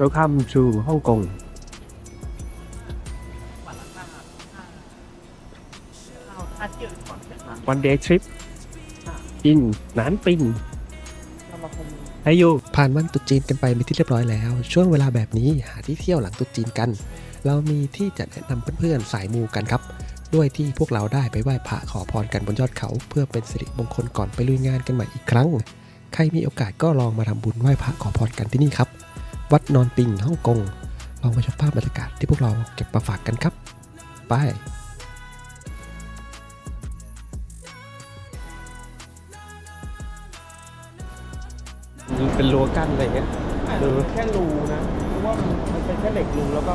Welcome to ฮ่องกง One day trip in หนานปิงให้อยู่ผ่านวันตรุษจีนกันไปเป็นที่เรียบร้อยแล้ว ช่วงเวลาแบบนี้หาที่เที่ยวหลังตรุษจีนกัน เรามีที่จะแนะนำเพื่อนๆสายมูกันครับ ด้วยที่พวกเราได้ไปไหว้พระขอพรกันบนยอดเขา เพื่อเป็นสิริมงคลก่อนไปลุยงานกันใหม่อีกครั้ง ใครมีโอกาสก็ลองมาทำบุญไหว้พระขอพรกันที่นี่ครับ วัดนอนปิงฮ่องกงลองไปชมภาพบรรยากาศที่พวกเราเก็บมาฝากกันครับ ไปมีเป็นรั้วกั้นอะไรเงี้ยหรือแค่รูนะเพราะว่ามันมันเป็นแค่เหล็กรูแล้วก็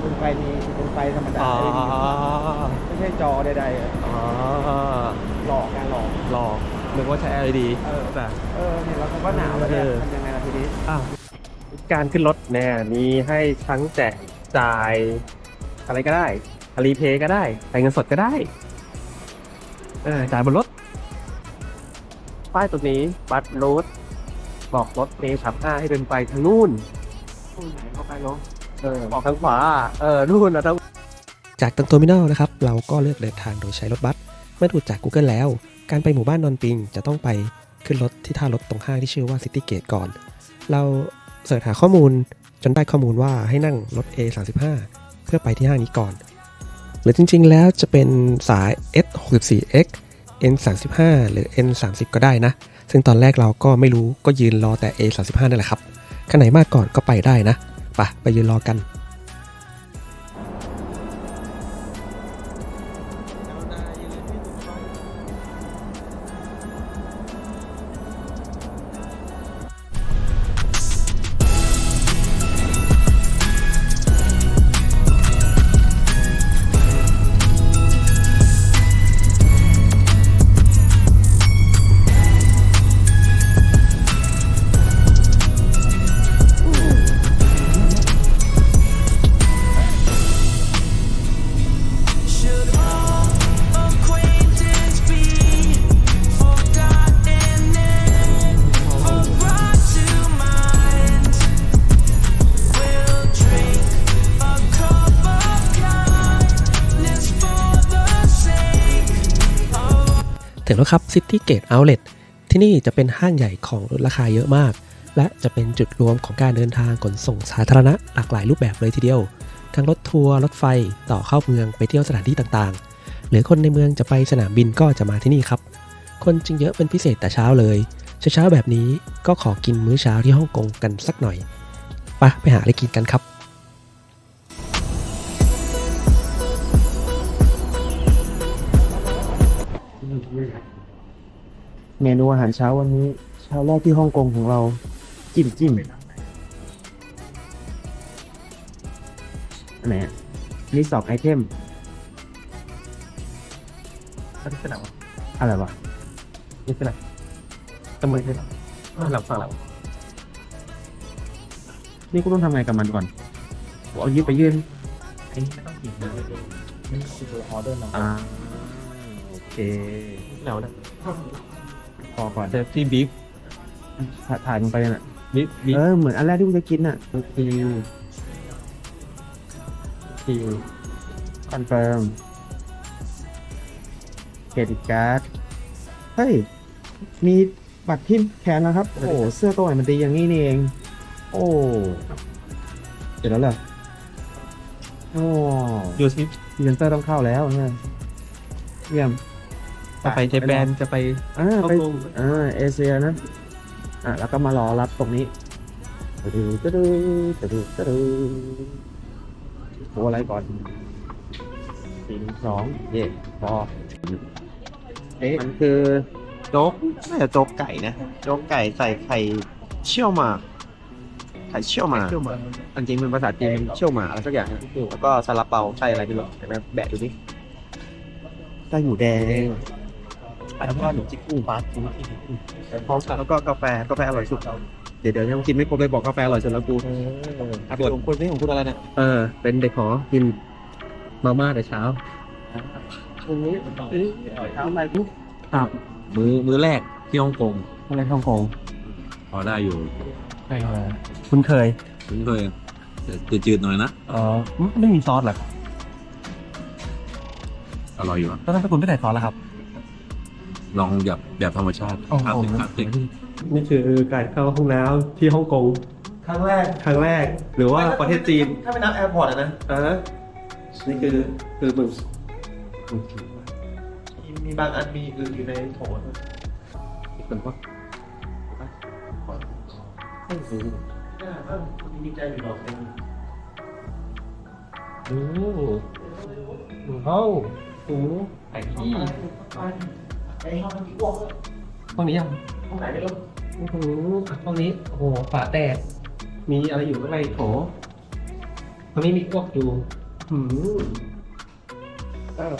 เป็นไฟนี้เป็นไฟธรรมดาอ๋อไม่ใช่จอใดๆอะอ๋อหลอกการหลอกหลอกนึกว่าใช้ LED เออแต่เออเนี่ยเราก็หนาวแล้วเนี่ยเออทำยังไงล่ะทีนี้อ้าว การขึ้นรถเนี่ยมีให้ทั้งแจกจ่าย อะไรก็ได้รีเพย์ก็ได้จ่ายเงินสดก็ได้ เออจ่ายบนรถ ป้ายตรงนี้ บัตรรถ บอกรถเมย์สามห้าให้เป็นไปทางนู่นนู่นไหนเข้าไปเนาะเออบอกทางขวา เออ นู่นนะทางจากตังโตมินอลนะครับ เราก็เลือกเดินทางโดยใช้รถบัสเมื่อดูจาก Google แล้ว การไปหมู่บ้านนอนปิง จะต้องไปขึ้นรถที่ท่ารถตรงห้างที่ชื่อว่า City Gate ก่อน เรา เสิร์ชหาข้อมูลจนได้ข้อมูลว่าให้นั่งรถ A35 เพื่อไปที่ห้างนี้ก่อน หรือจริงๆแล้วจะเป็นสาย S64X N35 หรือ N30 ก็ได้นะ ซึ่งตอนแรกเราก็ไม่รู้ก็ยืนรอแต่ A35 นั่นแหละครับข้างไหนมากก่อนก็ไปได้นะไปะไปยืนรอกัน City Gate Outlet ที่นี่จะเป็นห้างใหญ่ของลดราคาเยอะมาก และจะเป็นจุดรวมของการเดินทางขนส่งสาธารณะหลากหลายรูปแบบเลยทีเดียว ทั้งรถทัวร์รถไฟต่อเข้าเมืองไปเที่ยวสถานที่ต่างๆ หรือคนในเมืองจะไปสนามบินก็จะมาที่นี่ครับ คนจึงเยอะเป็นพิเศษแต่เช้าเลยเช้าๆแบบนี้ก็ขอกินมื้อเช้าที่ฮ่องกงกันสักหน่อยไปะไปหาอะไรกินกันครับ เมนูอาหารเช้าวันนี้ เช้าแรกที่ฮ่องกงของเรา จิ้มจิ้มอันไหนอะนี่สองไอเทมอันนี้เป็นอะไรวะอะไรวะนี่เป็นอะไรตะมือเป็นอะไรหลังฝั่งหลังนี่กูต้องทำไงกับมันก่อนเอายืดไปยื่นไอ้นี่ไม่ต้องกินเลยนี่คือออเดอร์เราอ่าโอเคแล้วนะ พอก่อนเซฟตี้บีฟถ่ายถ่ายลงไปน่ะบีฟบีฟเออ เหมือนอันแรกที่กูจะกินน่ะคิวคิวคอนเฟิร์มเครดิตการ์ดเฮ้ย มีบัตรที่แขนแล้วครับ โอ้โหเสื้อตัวใหม่มันดีอย่างนี้นี่เอง โอ้เสร็จแล้วเหรอโอ้ยูซิพรีเซนเตอร์ต้องเข้าแล้วเนี่ยเยี่ยม จะไปเจแปนจะไปอ่าฮ่องไปกงอ่าเอเชียนะอะแล้วก็มารอรับตรงนี้ตะดูตะดูตะดูตะดูโอ้อะไรก่อนสี่หนึ่งสองเย่พอเอ๊ะมันคือโจ๊กน่าจะโจ๊กไก่นะโจ๊กไก่ใส่ไข่เชี่ยวหมากไข่เชี่ยวหมากเที่ยวมาอันจริงเป็นภาษาจีนเชี่ยวหมากอะไรสักอย่างนะแล้วก็ซาลาเปาใส่อะไรไม่รู้แต่แบะดูดิไส้หมูแดง แล้วก็ขนมจีกุ้งปลาทูพร้อมกันแล้วก็กาแฟกาแฟอร่อยสุดเดี๋ยวเดี๋ยวยังกินไม่ครบเลยบอกกาแฟอร่อยสุดแล้วกูอะของคุณนี่ของคุณอะไรเนี่ยเออเป็นเด็กหอกินมาม่าแต่เช้าเช้าอะไรปุ๊บครับมื้อมื้อแรกที่ฮ่องกงอะไรฮ่องกงพอได้อยู่คุ้นเคยคุ้นเคยแต่จืดๆหน่อยนะอ๋อไม่ไม่มีซอสเหรออร่อยอยู่อะแล้วถ้าคุณไม่ใส่ซอสล่ะครับ ลองแบบแบบธรรมชาติคลาสสิกคลาสสิกนี่คือการเข้าห้องน้ำที่ฮ่องกงครั้งแรกครั้งแรก หรือว่าประเทศจีนถ้าไม่นับแอร์พอร์ตอะนะอ่านี่คือคือมึงมีมีบางอันมีอื่นอยู่ในโถด้วยเป็นว่าไม่รู้มีใจอยู่ดอกหนึงโอ้โหห้องโอ้โหไอ้ที่ ไอ้ห้องมันมีอ้วกด้วยห้องนี้ยังห้องไหนไม่รู้โอ้โหห้องนี้ โอ้โหฝาแตก มีอะไรอยู่ข้างในโถห้องนี้มีพวกอยู่หืมเออ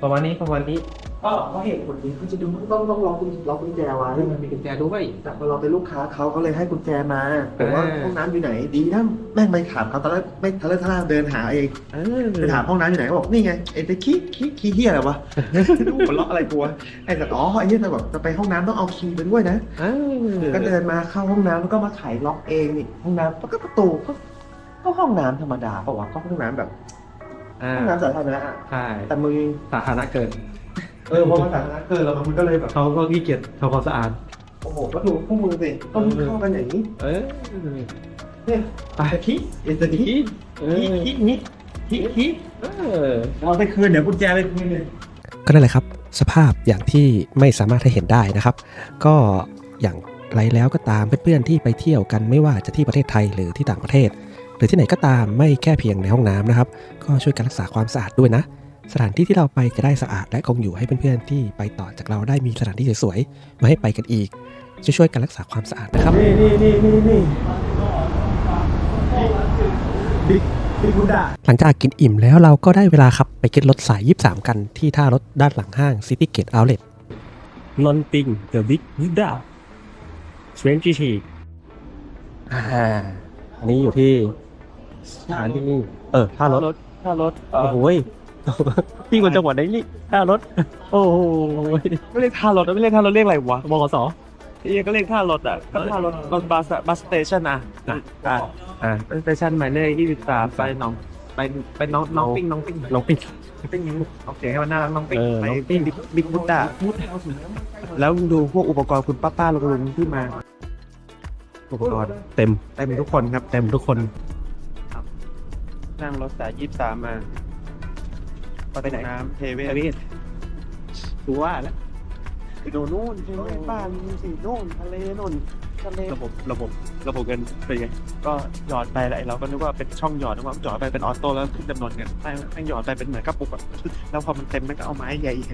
ประมาณนี้ประมาณนี้ ก็เพราะเหตุผลนี้คือจะดูต้องต้องลองกุญล็อกกุญแจไว้มันมีกุญแจด้วย แต่พอเราเป็นลูกค้าเขาเขาเลยให้กุญแจมาแต่ว่าเออห้องน้ำอยู่ไหนดีนะแม่งไม่ถามเขาตอนแรกไม่ทะเลาะทะเลาะเดินหาเองเออไปถามห้องน้ำอยู่ไหนเขาบอกนี่ไงไอ้ตะขี้ขี้ขี้เหี้ยอะไรวะหัวเราะอะไรกูวะไอ้สัตว์อ๋อไอ้เหี้ยแต่แบบจะไปห้องน้ำต้องเอาคีย์ไปด้วยนะเออก็เดินมาเข้าห้องน้ำแล้วก็มาไขล็อกเองนี่ห้องน้ำก็ประตูก็ก็ห้องน้ำธรรมดาเปล่าวะก็ห้องน้ำแบบอ่าห้องน้ำสาธารณะอะใช่แต่มึงสาธารณะเกิน เออพอมาสาธารณะเกินแล้วมันก็เลยแบบเขาก็ขี้เกียจทำความสะอาด โอ้โหก็ดูพวกมึงสิต้องเข้ากันอย่างนี้ เออเนี่ยตะขี้ไอ้ตะขี้เอขี้อขี้นี้ขี้ขี้เออเอาไปคืนเดี๋ยวกุญแจไปคืนเลยก็นั่นแหละครับ สภาพอย่างที่ไม่สามารถให้เห็นได้นะครับ ก็อย่างไรแล้วก็ตามเพื่อนๆที่ไปเที่ยวกันไม่ว่าจะที่ประเทศไทยหรือที่ต่างประเทศ หรือที่ไหนก็ตามไม่แค่เพียงในห้องน้ำนะครับ ก็ช่วยกันรักษาความสะอาดด้วยนะ สถานที่ที่เราไปจะได้สะอาดและคงอยู่ให้เพื่อนๆที่ไปต่อจากเราได้มีสถานที่สวยๆมาให้ไปกันอีก ช่วยๆกันรักษาความสะอาดนะครับนี่นี่นี่นี่นี่บิ๊กบิ๊กบุดาหลังจากกินอิ่มแล้วเราก็ได้เวลาครับไปขึ้นรถสาย 23 กันที่ท่ารถด้านหลังห้าง City Gate Outlet นอนติงเดอะบิ๊กยูด้าสเวนจีชีอ่าอันนี้อยู่ที่สถานีเออท่ารถท่ารถโอ้โหย พี่คนจังหวัดไหนนี่ท่ารถ โอ้โหไม่เรียกท่ารถไม่เรียกท่ารถเรียกอะไรวะบขสไอ้เหี้ยก็เรียกท่ารถอะก็ท่ารถรถบัสอะบัสสเตชันอะอะอะอ่าบัสสเตชันหมายเลขยี่สิบสามไปหน้องไปไปน้องน้องปิ้งน้องปิ้งน้องปิ๊กปิ้งโอเคให้มันน่ารักน้องปิ้งเออไปน้องปิ๊งบิ๊กบิ๊กบุตตาแล้วดูพวกอุปกรณ์คุณป้าป้าลุงลุงที่มา อุปกรณ์เต็มเต็มทุกคนครับ เต็มทุกคนนั่งรถสายยี่สิบสามมา ไปไหนน้ำเทเวศดูว่าแล้วไปดูนู่นเทเวศบ้านสีนู่นทะเลนู่นทะเลระบบระบบระบบเงินเป็นไงก็หยอดไปแล้วไอ้เราก็นึกว่าเป็นช่องหยอดนึกว่าหยอดไปเป็นออโต้แล้วขึ้นจำนวนเงินไม่แม่งหยอดไปเป็นเหมือนกระปุกอะแล้วพอมันเต็มแม่งก็เอาไม้ใหญ่อีก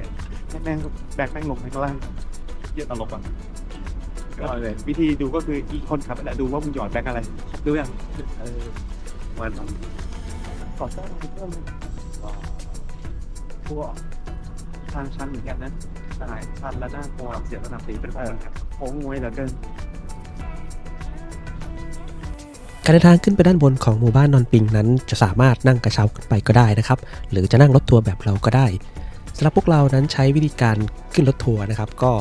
แม่งแบกแม่งลงไปข้างล่างเยอะตลกอะก็เลยวิธีดูก็คืออีกคนขับไปแหละดูว่ามึงหยอดแบงค์อะไรดูยังเออมันก่อสร้างเพิ่ม พวกทางชันเหมือนกันนะสายชันและหน้าโกงเสียระดับสีเป็นคนครับโค้งงวยเหลือเกินการเดินทางขึ้นไปด้านบนของหมู่บ้านนอนปิงนั้น จะสามารถนั่งกระเช้าขึ้นไปก็ได้นะครับ หรือจะนั่งรถทัวร์แบบเราก็ได้สำหรับพวกเรานั้นใช้วิธีการขึ้นรถทัวร์นะครับ ก็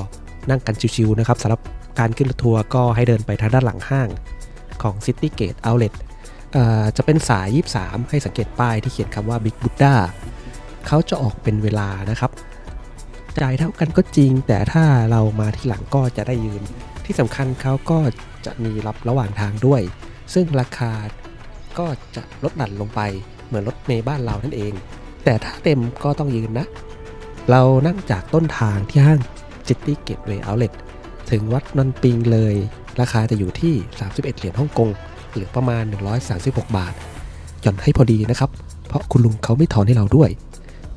นั่งกันชิวๆนะครับสำหรับการขึ้นรถทัวร์ก็ให้เดินไปทางด้านหลังห้างของ City Gate Outlet เอ่อจะเป็นสาย 23 ให้สังเกตป้ายที่เขียนคำว่า Big Buddha เขาจะออกเป็นเวลานะครับ จ่ายเท่ากันก็จริง แต่ถ้าเรามาที่หลังก็จะได้ยืน ที่สำคัญเขาก็จะมีรับระหว่างทางด้วย ซึ่งราคาก็จะลดหลั่นลงไปเหมือนรถเมย์บ้านเรานั่นเอง แต่ถ้าเต็มก็ต้องยืนนะ เรานั่งจากต้นทางที่ห้าง City Gateway Outlet ถึงวัดนอนปิงเลย ราคาจะอยู่ที่ 31 เหรียญฮ่องกงหรือประมาณ 136 บาท หย่อนให้พอดีนะครับ เพราะคุณลุงเขาไม่ถอนให้เราด้วย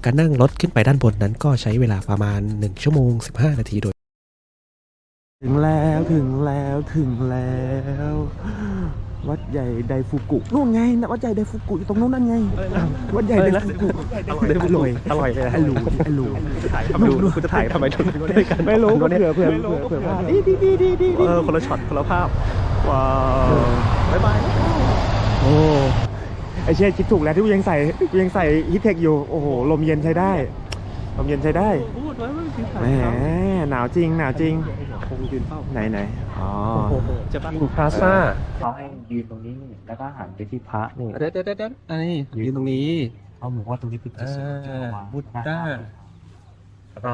การนั่งรถขึ้นไปด้านบนนั้นก็ใช้เวลาประมาณ 1 ชั่วโมง 15 นาทีโดย ถึงแล้วถึงแล้วถึงแล้ว วัดใหญ่ไดฟูกุนู่นไงนะวัดใหญ่ไดฟูกุอยู่ตรงนู้นนั่นไงวัดใหญ่ไดฟูกุอร่อยอร่อยเลยอร่อยอร่อยถ่ายทำดูคุณจะถ่ายทำไมด้วยกันไม่รู้เผื่อเผื่อเผื่อเผื่อพลาดดีดีดีดีดีเออคนละช็อตคนละภาพว้าวบ๊ายบายโอ้ ไอเช่คิดถูกแล้วที่กูยังใส่กูยังใส่ฮิตเทคอยู่ โอ้โห ลมเย็นใช้ได้ ลมเย็นใช้ได้แหมหนาวจริง หนาวจริงโอ้โหยืนเฝ้าไหนไหนอ๋อจะบ้านพลาซ่าเขาให้ยืนตรงนี้แล้วก็หันไปที่พระนี่เดี๋ยวเดี๋ยวเดี๋ยวอันนี้ยืนตรงนี้เขาบอกว่าตรงนี้เป็นจุดสูงสุดของวัดบุตด้าแล้วก็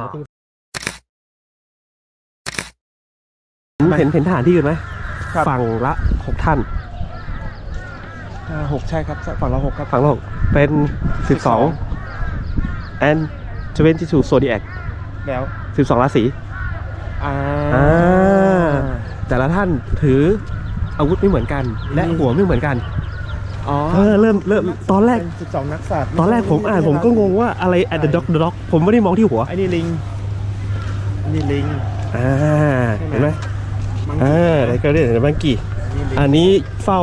เห็นเห็นฐานที่อื่นไหมฝั่งละหกท่าน อ่าหกใช่ครับฝั่งเราหกครับ ฝั่งละหกเป็นสิบสอง and twenty two zodiac แล้วสิบสองราศี อ่าอ่า แต่ละท่านถืออาวุธไม่เหมือนกัน และหัวไม่เหมือนกันอ๋อเออเริ่มเริ่มตอนแรกสิบสองนักสัตว์ตอนแรกผมอ่านผมก็งงว่าอะไร at the dog the dog ผมไม่ได้มองที่หัวไอ้นี่ลิงอันนี่ลิง อ่าเห็นไหมมังอ่าไดเกอร์เดนบังกี้นี่ลิง อันนี้เฝ้า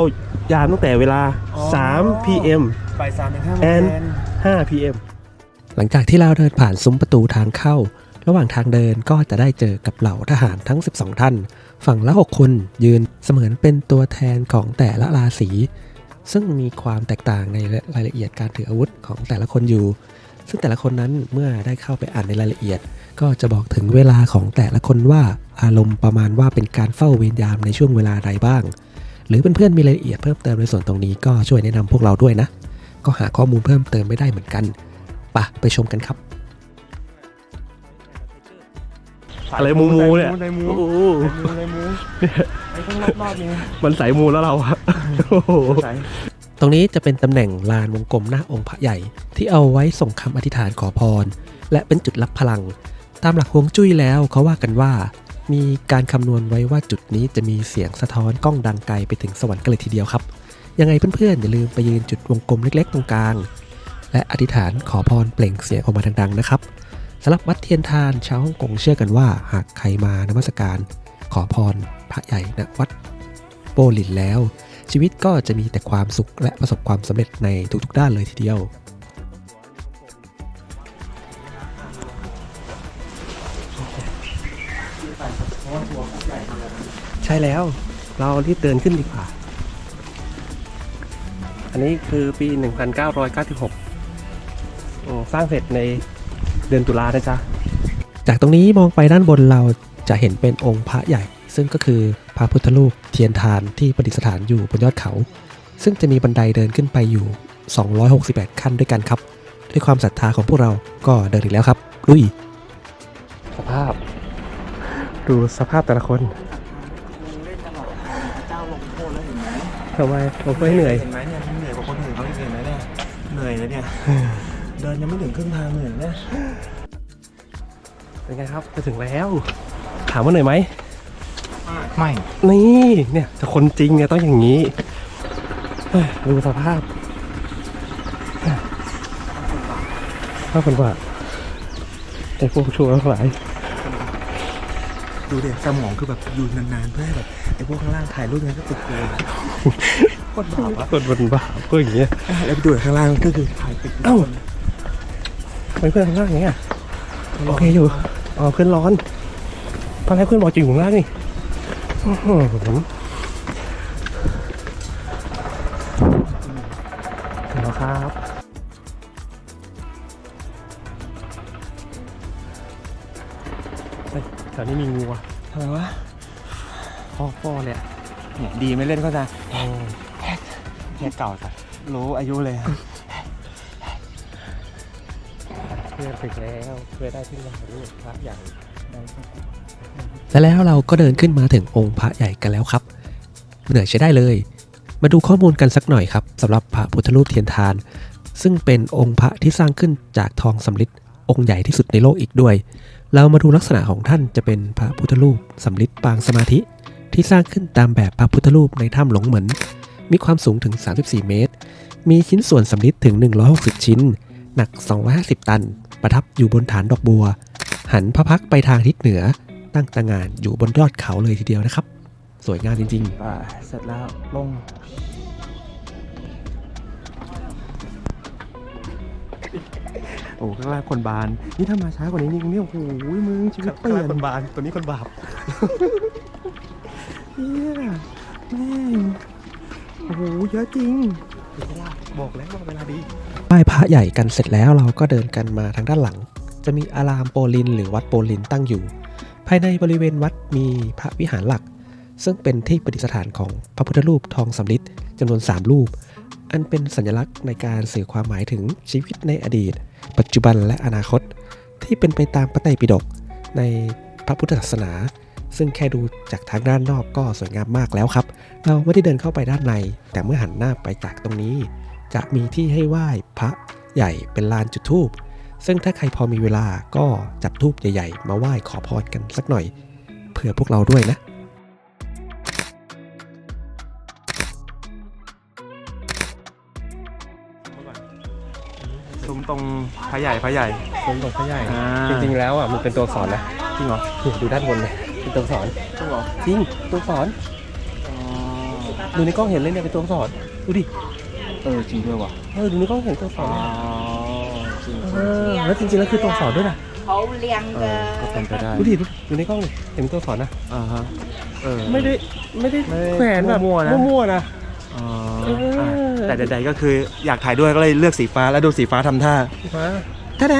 ยามตั้งแต่เวลา อ๋อ 3 p.m. บ่ายสามถึงห้าโมงแอนเย็น 5 p.m. หลังจากที่เราเดินผ่านซุ้มประตูทางเข้า ระหว่างทางเดินก็จะได้เจอกับเหล่าทหารทั้ง 12 ท่าน ฝั่งละ 6 คนยืนเสมือนเป็นตัวแทนของแต่ละราศี ซึ่งมีความแตกต่างในรายละเอียดการถืออาวุธของแต่ละคนอยู่ ซึ่งแต่ละคนนั้นเมื่อได้เข้าไปอ่านในรายละเอียด ก็จะบอกถึงเวลาของแต่ละคนว่าอารมณ์ประมาณว่าเป็นการเฝ้าเวรยามในช่วงเวลาใดบ้าง หรือเพื่อนๆมีรายละเอียดเพิ่มเติมในส่วนตรงนี้ก็ช่วยแนะนำพวกเราด้วยนะ ก็หาข้อมูลเพิ่มเติมไม่ได้เหมือนกันปะไปชมกันครับ อะไรมูมูเนี่ยในมูโอ้โหในมูไอ้ต้องรอบๆนี่มันสายมูแล้วเราอะโอ้โหใส่ตรงนี้จะเป็นตำแหน่งลานวงกลมหน้าองค์พระใหญ่ ที่เอาไว้ส่งคำอธิษฐานขอพร และเป็นจุดรับพลัง ตามหลักฮวงจุ้ยแล้วเขาว่ากันว่า มีการคำนวณไว้ว่าจุดนี้จะมีเสียงสะท้อนกล้องดังไกลไปถึงสวรรค์กันเลยทีเดียวครับ ยังไงเพื่อนๆ อย่าลืมไปยืนจุดวงกลมเล็กๆ ตรงกลาง และอธิษฐานขอพรเปล่งเสียงออกมาดังๆนะครับสำหรับวัดเทียนทานชาวฮ่องกงเชื่อกันว่า หากใครมานมัสการ ขอพรพระใหญ่ณวัดโปลินแล้ว ชีวิตก็จะมีแต่ความสุขและประสบความสำเร็จในทุกๆด้านเลยทีเดียว ใช่แล้ว เรารีบเดินขึ้นดีกว่า อันนี้คือปี 1996โอ้สร้างเสร็จในเดือนตุลานะจ๊ะ จากตรงนี้มองไปด้านบนเราจะเห็นเป็นองค์พระใหญ่ ซึ่งก็คือพระพุทธรูปเทียนทานที่ประดิษฐานอยู่บนยอดเขา ซึ่งจะมีบันไดเดินขึ้นไปอยู่ 268 ขั้นด้วยกันครับ ด้วยความศรัทธาของพวกเราก็เดินอีกแล้วครับลุยสภาพ ดูสภาพแต่ละคน เล่นตลอดเจ้าลงโทษแล้วเห็นไหม ทำไมผมไม่เหนื่อย เห็นไหมเนี่ยเหนื่อยกว่าคนอื่นเขาอีกเห็นไหมเนี่ยเหนื่อยเลยเนี่ย เดินยังไม่ถึงครึ่งทางเหนื่อยเนี่ยเป็นไงครับจะถึงแล้ว ถามว่าเหนื่อยไหม ไม่ นี่เนี่ยแต่คนจริงเนี่ยต้องอย่างนี้เฮ้ยดูสภาพห้าพันบาทไอ้พวกชัวร์ทั้งหลาย ดูเด็สมองคือแบบอยู่นานๆเพื่อให้แบบ ไอ้พวกข้างล่างถ่ายรูปนั้นก็ติดเลยโคตรบาปอะคนบนบ้าก็อย่างเงี้ยแล้วไปดูข้างล่างก็คือถ่ายติดเอ้าทำไมเพื่อนข้างล่างอย่างเงี้ยโอเคอยู่อ๋อเพื่อนร้อนตอนแรกเพื่อนบอกจะอยู่ข้างล่างนี่อื้อหือถึงแล้วครับเฮ้ยแถวนี้มีงูอะทำไมวะ พ่อพ่อเลยอะเนี่ยดีไม่เล่นก็จะอืมแค่เก่าสัรู้อายุเลยเพื่อนถึงแล้วเพื่อนได้ขึ้นมาดูพระใหญ่และแล้วเราก็เดินขึ้นมาถึงองค์พระใหญ่กันแล้วครับ เหนื่อยใช้ได้เลย มาดูข้อมูลกันสักหน่อยครับสำหรับพระพุทธรูปเทียนทาน ซึ่งเป็นองค์พระที่สร้างขึ้นจากทองสำริดองค์ใหญ่ที่สุดในโลกอีกด้วย เรามาดูลักษณะของท่านจะเป็นพระพุทธรูปสำริดปางสมาธิ ที่สร้างขึ้นตามแบบพระพุทธรูปในถ้ำหลงเหมือนมีความสูงถึง 34 เมตร มีชิ้นส่วนสำริดถึง 160 ชิ้น หนัก 250 ตัน ประทับอยู่บนฐานดอกบัว หันพระพักตร์ไปทางทิศเหนือ ตั้งตางานอยู่บนยอดเขาเลยทีเดียวนะครับ สวยงามจริงๆไปเสร็จแล้วลงโอ้ข้างล่างคนบาน นี่ถ้ามาช้ากว่านี้นี่นี่โอ้โหมึงชีวิตเปลี่ยนคนบาน ตัวนี้คนบาป เฮียแม่งโอ้โหเยอะจริงบอกแล้วว่าเวลาดีไหว้พระใหญ่กันเสร็จแล้วเราก็เดินกันมาทางด้านหลัง จะมีอารามโปลิน หรือวัดโปลินตั้งอยู่ ภายในบริเวณวัดมีพระวิหารหลัก ซึ่งเป็นที่ประดิษฐานของพระพุทธรูปทองสำริดจำนวน 3 รูป อันเป็นสัญลักษณ์ในการสื่อความหมายถึงชีวิตในอดีต ปัจจุบันและอนาคต ที่เป็นไปตามพระไตรปิฎกในพระพุทธศาสนา ซึ่งแค่ดูจากทางด้านนอกก็สวยงามมากแล้วครับ เราไม่ได้เดินเข้าไปด้านใน แต่เมื่อหันหน้าไปจากตรงนี้ จะมีที่ให้ไหว้พระใหญ่เป็นลานจุดธูป ซึ่งถ้าใครพอมีเวลาก็จับธูปใหญ่ๆ มาไหว้ขอพรกันสักหน่อยเผื่อพวกเราด้วยนะซุ้มตรงพระใหญ่พระใหญ่ตรงตรงพระใหญ่อ่าจริงๆแล้วอะมันเป็นตัวอักษรนะจริงเหรอนี่ดูด้านบนเลย เป็นตัวอักษรจริงเหรอจริงตัวอักษรดูในกล้องเห็นเลยเนี่ยเป็นตัวอักษรดูดิเออจริงด้วยว่ะเออดูในกล้องเห็นตัวอักษอ๋รอเลยจริงเออแล้วจริงๆแล้วคือตัวอักษรด้วยนะเขาเลี้ยงเออก็เป็นไปได้ดูดิดูดูในกล้องดิเห็นเป็นตัวอักษรนะอ่าฮะเออไม่ได้ไม่ได้ไม่ได้แขวนแบบมั่วๆนะมั่วๆนะอ๋อเอออะแต่ใดๆก็คืออยากถ่ายด้วยก็เลยเลือกสีฟ้าแล้วดูสีฟ้าทำท่ามาท่าแด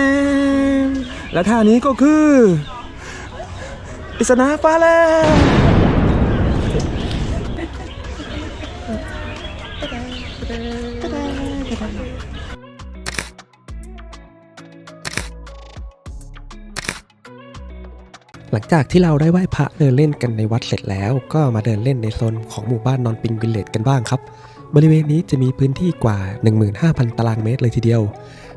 งและท่านี้ก็คือ ปริศนาฟ้าแลบหลังจากที่เราได้ไหว้พระเดินเล่นกันในวัดเสร็จแล้ว ก็มาเดินเล่นในโซนของหมู่บ้านนอนปิงวิลเลจกันบ้างครับ บริเวณนี้จะมีพื้นที่กว่า 15,000 ตารางเมตรเลยทีเดียว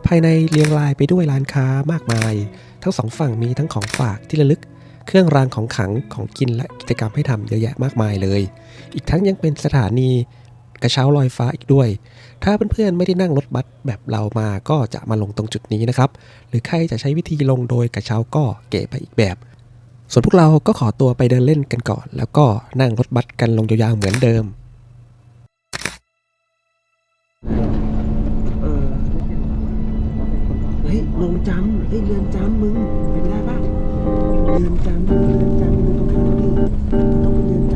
ภายในเรียงรายไปด้วยร้านค้ามากมาย ทั้งสองฝั่งมีทั้งของฝากที่ระลึก เครื่องรางของขลังของกินและกิจกรรมให้ทำเยอะแยะมากมายเลย อีกทั้งยังเป็นสถานีกระเช้าลอยฟ้าอีกด้วย ถ้าเพื่อนๆไม่ได้นั่งรถบัสแบบเรามาก็จะมาลงตรงจุดนี้นะครับ หรือใครจะใช้วิธีลงโดยกระเช้าก็เก๋ไปอีกแบบ ส่วนพวกเราก็ขอตัวไปเดินเล่นกันก่อน แล้วก็นั่งรถบัสกันลงยาวๆเหมือนเดิมเฮ้ยโรงจำเฮ้ยเรือนจำมึงเป็นไ Diyan tayo, diyan tayo, diyan tayo, diyan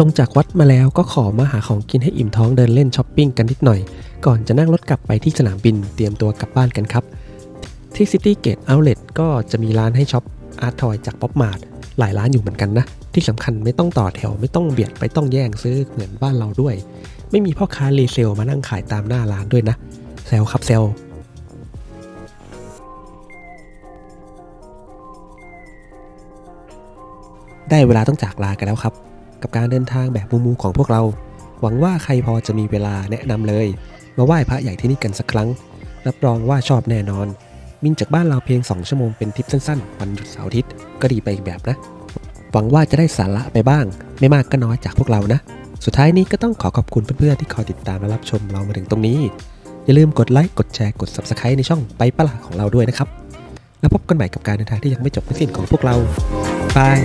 ลงจากวัดมาแล้วก็ขอมาหาของกินให้อิ่มท้องเดินเล่นช้อปปิ้งกันนิดหน่อย ก่อนจะนั่งรถกลับไปที่สนามบินเตรียมตัวกลับบ้านกันครับ ที่ City Gate Outlet ก็จะมีร้านให้ช็อปอาร์ตทอยจากป๊อปมาร์ทหลายร้านอยู่เหมือนกันนะ ที่สำคัญไม่ต้องต่อแถวไม่ต้องเบียดไม่ต้องแย่งซื้อเหมือนบ้านเราด้วย ไม่มีพ่อค้ารีเซลมานั่งขายตามหน้าร้านด้วยนะเซลครับเซลได้เวลาต้องจากลากันแล้วครับ กับการเดินทางแบบมูมูของพวกเรา หวังว่าใครพอจะมีเวลาแนะนำเลย มาไหว้พระใหญ่ที่นี่กันสักครั้ง รับรองว่าชอบแน่นอน บินจากบ้านเราเพียง 2 ชั่วโมงเป็นทริปสั้นๆ วันหยุดเสาร์อาทิตย์ก็ดีไปอีกแบบนะ หวังว่าจะได้สาระไปบ้าง ไม่มากก็น้อยจากพวกเรานะ สุดท้ายนี้ก็ต้องขอขอบคุณเพื่อนๆที่คอยติดตามและรับชมเรามาถึงตรงนี้ อย่าลืมกดไลค์กดแชร์กด Subscribe ในช่องไปปะละของเราด้วยนะครับแล้วพบกันใหม่กับการเดินทางที่ยังไม่จบไม่สิ้นของพวกเรา บาย